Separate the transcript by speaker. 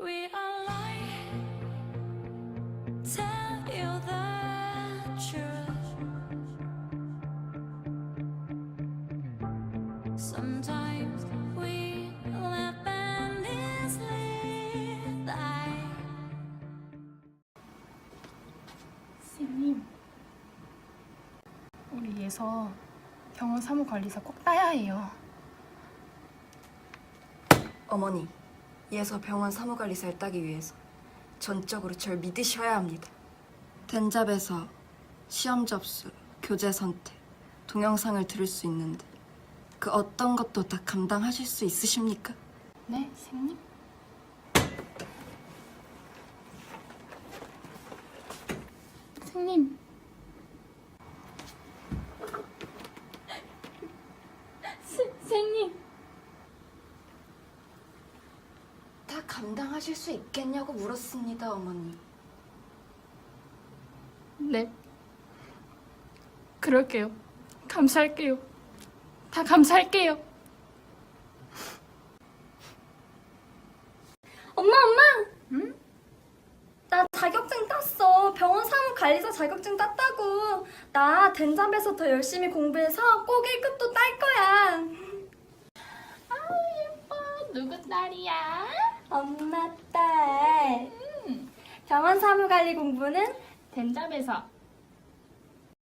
Speaker 1: We are lying. Tell you the truth. Sometimes we laugh and easily die.
Speaker 2: 선생님, 우리 예서 병원 사무관리사 꼭 따야 해요.
Speaker 3: 어머니, 예서 병원 사무관리사를 따기 위해서 전적으로 절 믿으셔야 합니다. 된잡에서 시험 접수, 교재 선택, 동영상을 들을 수 있는데 그 어떤 것도 다 감당하실 수 있으십니까?
Speaker 2: 네? 선생님. 선생님.
Speaker 3: 다 감당하실 수 있겠냐고 물었습니다, 어머니.
Speaker 2: 네. 그럴게요. 감사할게요. 다 감사할게요.
Speaker 4: 엄마 엄마! 응? 나 자격증 땄어. 병원 사무 관리사 자격증 땄다고. 나 된잡에서 더 열심히 공부해서 꼭 1급도 딸 거야.
Speaker 2: 누구 딸이야?
Speaker 4: 엄마 딸. 병원 사무 관리 공부는
Speaker 2: 된잡에서